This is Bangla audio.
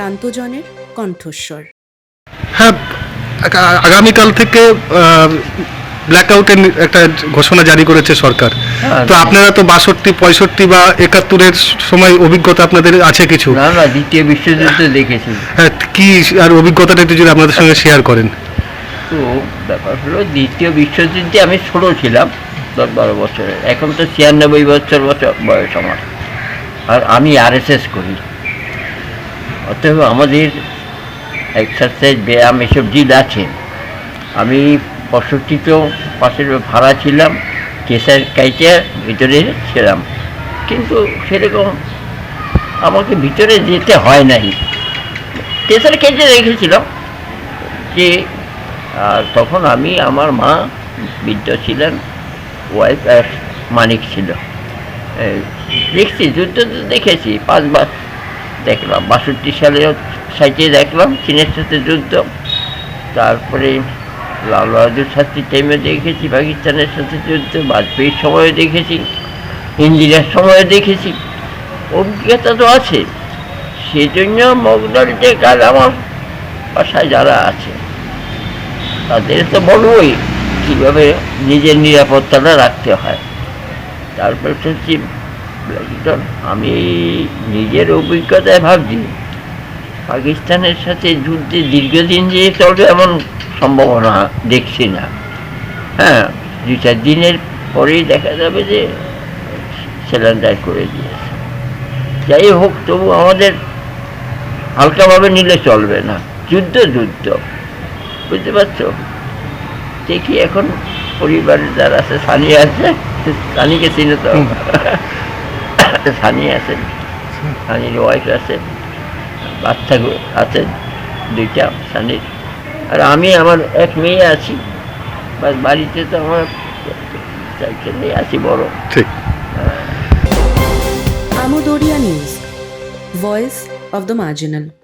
প্রান্তজনের কণ্ঠস্বর। হ্যাঁ আগামীকাল থেকে ব্ল্যাক আউটের একটা ঘোষণা জারি করেছে সরকার। হ্যাঁ, তো আপনারা তো বাষট্টি পঁয়ষট্টি বা একাত্তরের সময় অভিজ্ঞতা আপনাদের আছে কিছু? না না দ্বিতীয় বিশ্বযুদ্ধ দেখেছি। হ্যাঁ কি আর অভিজ্ঞতাটা একটু যদি আপনাদের সঙ্গে শেয়ার করেন। তো ব্যাপার হলো দ্বিতীয় বিশ্বযুদ্ধে আমি ছোটো ছিলাম দশ বারো বছরের। এখন তো ছিয়ানব্বই বছর বছর বয়স আমার। আর আমি আরএসএস করি। অতএব আমাদের এক্সারসাইজ ব্যায়াম এসব জিল আছে। আমি পঁয়ষট্টিতেও পাশের ভাড়া ছিলাম, কেসার কাইটে ভিতরে ছিলাম। কিন্তু সেরকম আমাকে ভিতরে যেতে হয় নাই। কেসার কেটে রেখেছিলাম যে তখন আমি আমার মা বৃদ্ধ ছিলেন ওয়াইফ মানিক ছিল। দেখছি, যুদ্ধ দেখেছি, পাঁচবার দেখলাম, বাষট্টি সালে সাইটে দেখলাম, চীনের সাথে যুদ্ধ। তারপরে লাল বাহাদুর শাস্ত্রীর টাইমে দেখেছি, পাকিস্তানের সাথে যুদ্ধ, বাজপেয়ীর সময়ে দেখেছি, ইন্দিরার সময়ে দেখেছি। অভিজ্ঞতা তো আছে। সেজন্য মগদল যে কাজ আমার বাসায় যারা আছে, তাদের তো বলবই কীভাবে নিজের নিরাপত্তাটা রাখতে হয়। তারপর হচ্ছে ব্ল্যাকটন আমি নিজের অভিজ্ঞতায় ভাবছি, পাকিস্তানের সাথে যুদ্ধে দীর্ঘদিন যে চলবে এমন সম্ভাবনা দেখছি না। হ্যাঁ দু চার দিনের পরেই দেখা যাবে যে সিলিন্ডার করে দিয়েছে। যাই হোক, তবু আমাদের হালকাভাবে নিলে চলবে না। যুদ্ধ যুদ্ধ, বুঝতে পারছ? দেখি এখন পরিবারের যারা আছে সানি আছে, সানিকে চিনে তো। সানি আছে। সানির ওয়াইফ আছে বাচ্চা আছেন আছে দুইটা সানির। আর আমি আমার এক মেয়ে আছি বাস বাড়িতে তো আমার চার ছেলে আছি বড়। ঠিক। Amodaria news voice of the marginal